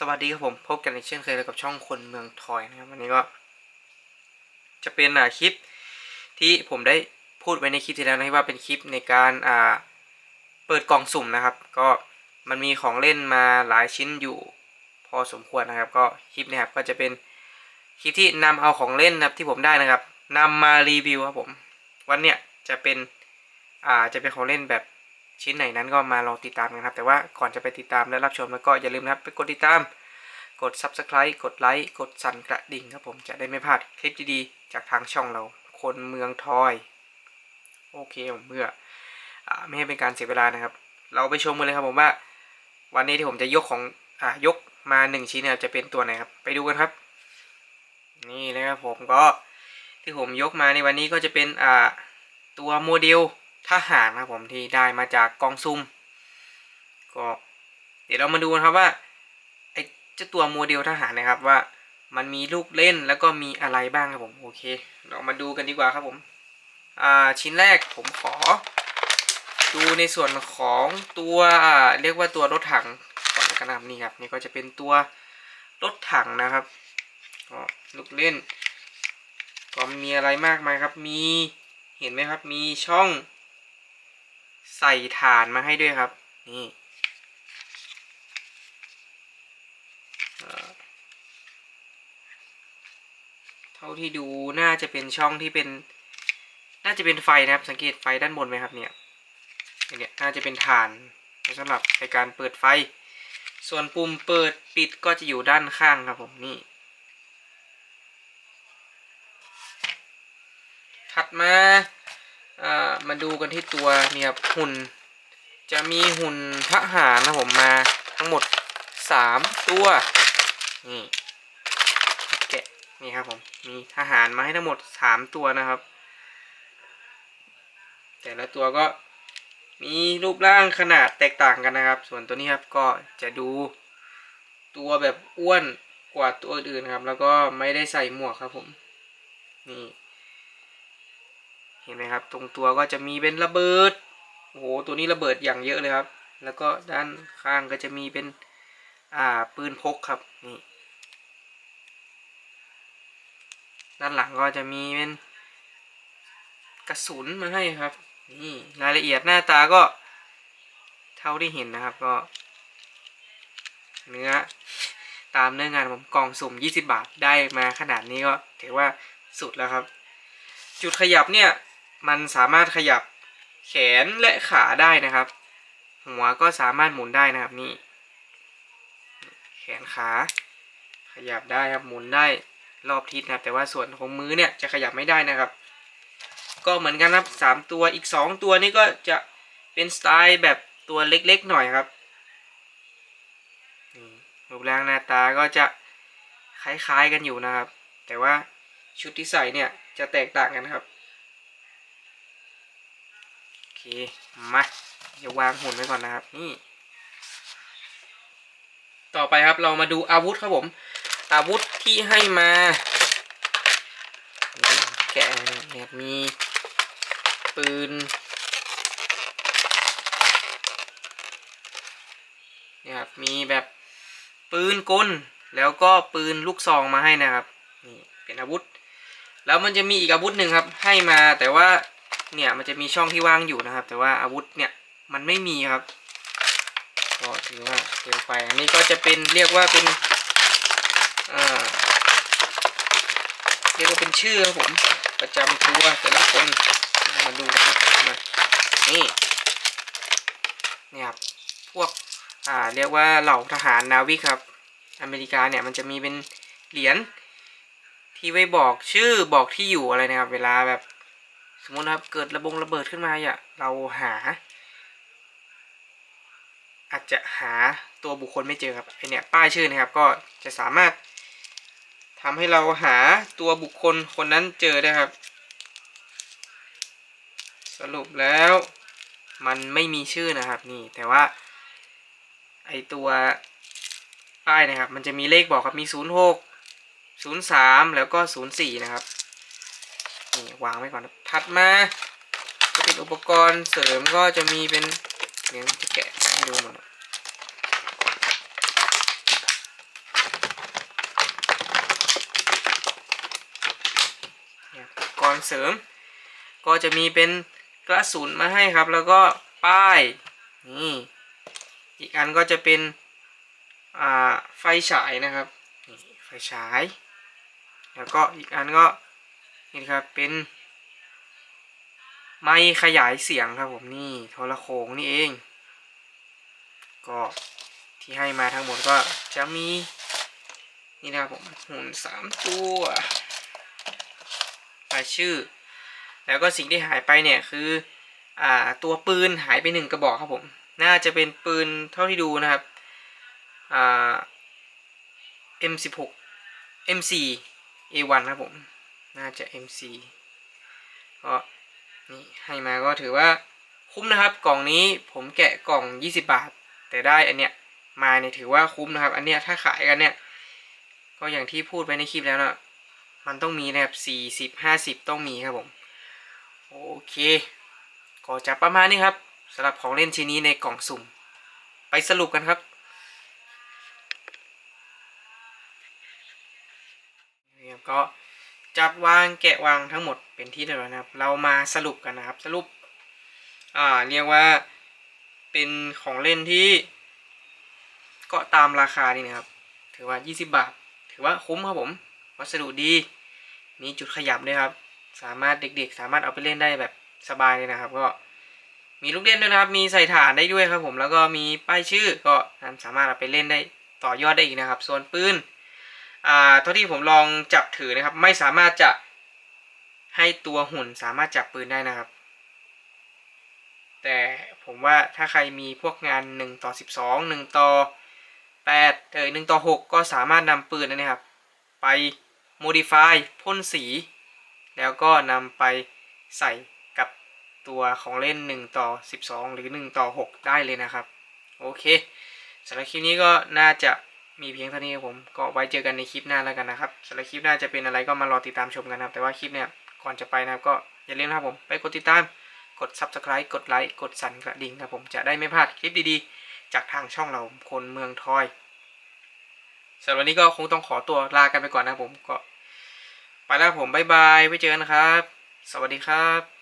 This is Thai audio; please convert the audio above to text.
สวัสดีครับผมพบกันอีกเช่นเคยกับช่องคนเมืองทอยนะครับวันนี้ก็ จะเป็นอ่าคลิปที่ผมได้พูดไว้ในคลิปที่แล้วนะว่าเป็นคลิปในการอ่าเปิดกล่องสุ่มนะครับ ก็มันมีของเล่นมาหลายชิ้นอยู่ พอสมควรนะครับ ก็คลิปนี้ครับก็จะเป็นคลิปที่นำเอาของเล่นนะครับที่ผมได้นะครับนำมารีวิวครับผม วันเนี้ยจะเป็นอ่าจะเป็นของเล่นแบบ ชิ้นไหนนั้นก็มาลองติดตามกันครับ แต่ว่าก่อนจะไปติดตามและรับชมแล้วก็อย่าลืมนะครับไปกดติดตาม กด subscribe กดไลค์กดสั่นกระดิ่งครับผมจะได้ไม่พลาดคลิปดีๆจากทางช่องเราคนเมืองทอย โอเคผมเพื่ออไม่ให้เป็นการเสียเวลานะครับ เราไปชมกันเลยครับผมว่า วันนี้ที่ผมจะยกของอ่ายกมาหนึ่งชิ้นเนี่ยจะเป็นตัวไหนครับ ไปดูกันครับ นี่นะครับผมก็ที่ผมยกมาในวันนี้ก็จะเป็นอ่าตัวโมเดล ทหารนะครับผมที่ได้มาจากกองซุ่มก็เดี๋ยวเรามาดูนะครับว่าไอ้เจ้าตัวโมเดลทหารนะครับว่ามันมีลูกเล่นแล้วก็มีอะไรบ้างครับผมโอเค เรามาดูกันดีกว่าครับผมอ่าชิ้นแรกผมขอ ดูในส่วนของตัวเรียกว่าตัวรถถังก่อนกันนะครับนี่ครับนี่ก็จะเป็นตัวรถถังนะครับก็ลูกเล่นก็มีอะไรมากมายครับมีเห็นไหมครับมีช่อง ใส่ฐานมาให้ด้วยครับ นี่เท่าที่ดูน่าจะเป็นช่องที่เป็น น่าจะเป็นไฟนะครับ สังเกตไฟด้านบนไหมครับเนี่ยเนี่ยน่าจะเป็นฐานสำหรับในการเปิดไฟ ส่วนปุ่มเปิดปิดก็จะอยู่ด้านข้างครับผมนี่ถัดมาอ่า มาดูกันที่ตัวเนี่ยครับหุ่น จะมีหุ่นทหารนะผมมาทั้งหมดสามตัว นี่แกะนี่ครับผมมีทหารมาให้ทั้งหมดสามตัวนะครับ แต่ละตัวก็มีรูปร่างขนาดแตกต่างกันนะครับ ส่วนตัวนี้ครับก็จะดูตัวแบบอ้วนกว่าตัวอื่นครับ แล้วก็ไม่ได้ใส่หมวกครับผม นี่ ห็นไหมครับ ตรงตัวก็จะมีเป็นระเบิดโอ้โหตัวนี้ระเบิดอย่างเยอะเลยครับ แล้วก็ด้านข้างก็จะมีเป็นอ่าปืนพกครับนี่ด้านหลังก็จะมีเป็นกระสุนมาให้ครับนี่รายละเอียดหน้าตาก็เท่าที่เห็นนะครับก็เนื้อตามเนื้องานผมกล่องสุ่ม 20 บาทได้มาขนาดนี้ก็ถือว่าสุดแล้วครับ จุดขยับเนี่ย มันสามารถขยับแขนและขาได้นะครับ หัวก็สามารถหมุนได้นะครับนี่ แขนขา ขยับได้ครับหมุนได้รอบทิศนะครับ แต่ว่าส่วนของมือเนี่ยจะขยับไม่ได้นะครับ ก็เหมือนกันครับสามตัวอีกสองตัวนี้ก็จะเป็นสไตล์แบบตัวเล็กๆหน่อยครับนี่รูปร่างหน้าตาก็จะคล้ายๆกันอยู่นะครับ แต่ว่าชุดที่ใส่เนี่ยจะแตกต่างกันครับ เค มาจะวางหุ่นไว้ก่อนนะครับ นี่ ต่อไปครับเรามาดูอาวุธครับผม อาวุธที่ให้มา แกะเนี่ยมีปืนนี่ครับ มีแบบปืนกล แล้วก็ปืนลูกซองมาให้นะครับ นี่เป็นอาวุธ แล้วมันจะมีอีกอาวุธหนึ่งครับ ให้มาแต่ว่า เนี่ยมันจะมีช่องที่ว่างอยู่นะครับ แต่ว่าอาวุธเนี่ยมันไม่มีครับก็ถือว่าเกินไปอันนี้ก็จะเป็นเรียกว่าเป็นอ่าเรียกว่าเป็นชื่อครับผมประจำตัวแต่ละคนมาดูนครับมานี่เนี่ยครับพวกอ่าเรียกว่าเหล่าทหารนาวิกครับ อเมริกาเนี่ยมันจะมีเป็นเหรียญที่ไว้บอกชื่อบอกที่อยู่อะไรนะครับ เวลาแบบ มมตินะครับเกิดระบงระเบิดขึ้นมาอย่าเราหา อาจจะหาตัวบุคคลไม่เจอครับไอเนี่ยป้ายชื่อนะครับก็จะสามารถทำให้เราหาตัวบุคคลคนนั้นเจอได้ครับ สรุปแล้วมันไม่มีชื่อนะครับนี่แต่ว่า ไอตัวป้ายนะครับ มันจะมีเลขบอกครับมีศูนย์หกศูนย์สามแล้วก็ศูนย์สี่นะครับ นี่วางไว้ก่อนถัดมาจะเป็นอุปกรณ์เสริมก็จะมีเป็นเดี๋ยวจะแกะให้ดูหมดกรเสริม ก็จะมีเป็นกระสุนมาให้ครับ แล้วก็ป้ายนี่อีกอันก็จะเป็นไฟฉายนะครับไฟฉาย แล้วก็อีกอันก็ นี่ครับเป็นไมค์ขยายเสียงครับผมนี่โทรโขงนี่เอง ก็ที่ให้มาทั้งหมดก็จะมี นี่นะครับผมหุ่นสามตัวรายชื่อ แล้วก็สิ่งที่หายไปเนี่ยคืออ่าตัวปืนหายไปหนึ่งกระบอกครับผม น่าจะเป็นปืนเท่าที่ดูนะครับอ่า M16 M4 A1 ครับผม น่าจะ MC ก็นี่ให้มาก็ถือว่าคุ้มนะครับ กล่องนี้ผมแกะกล่อง 20 บาท แต่ได้อันเนี้ยมาเนี่ยถือว่าคุ้มนะครับ อันเนี้ยถ้าขายกันเนี่ย ก็อย่างที่พูดไปในคลิปแล้วนะมันต้องมีนะครับ 40 50 ต้องมีครับผม โอเค ก็จะประมาณนี้ครับสำหรับของเล่นชิ้นนี้ในกล่องสุ่ม ไปสรุปกันครับนี่ครับก็ จัดวางแกะวางทั้งหมดเป็นที่เรียบร้อยนะครับ เรามาสรุปกันนะครับ สรุปอ่าเรียกว่าเป็นของเล่นที่ก็ตามราคานี่นะครับ ถือว่า 20 บาท ถือว่าคุ้มครับผม วัสดุดี มีจุดขยับด้วยครับ สามารถเด็กๆ สามารถเอาไปเล่นได้แบบสบายเลยนะครับ ก็มีลูกเล่นด้วยนะครับ มีใส่ฐานได้ด้วยครับผม แล้วก็มีป้ายชื่อก็นั้นสามารถเอาไปเล่นได้ต่อยอดได้อีกนะครับ ส่วนปืน เท่าที่ผมลองจับถือนะครับ ไม่สามารถจะให้ตัวหุ่นสามารถจับปืนได้นะครับ แต่ผมว่าถ้าใครมีพวกงาน1ต่อ12 1ต่อ8เออ1ต่อ 6 ก็สามารถนำปืนนะครับ ไป modify พ่นสี แล้วก็นำไปใส่กับตัวของเล่น 1 ต่อ 12 หรือ 1 ต่อ 6 ได้เลยนะครับ โอเคสำหรับคลิปนี้ก็น่าจะ มีเพียงเท่านี้ครับผมก็ไว้เจอกันในคลิปหน้าแล้วกันนะครับสำหรับคลิปหน้าจะเป็นอะไรก็มารอติดตามชมกันนะครับ แต่ว่าคลิปเนี่ยก่อนจะไปนะครับก็อย่าลืมนะครับผมไปกดติดตามกด subscribe กดไลค์กดสั่นกระดิ่งครับผมจะได้ไม่พลาดคลิปดีๆ จากทางช่องเราคนเมืองทอยสำหรับวันนี้ก็คงต้องขอตัวลากันไปก่อนนะครับผมก็ ไปแล้วผมบายบายไว้เจอกันครับ สวัสดีครับ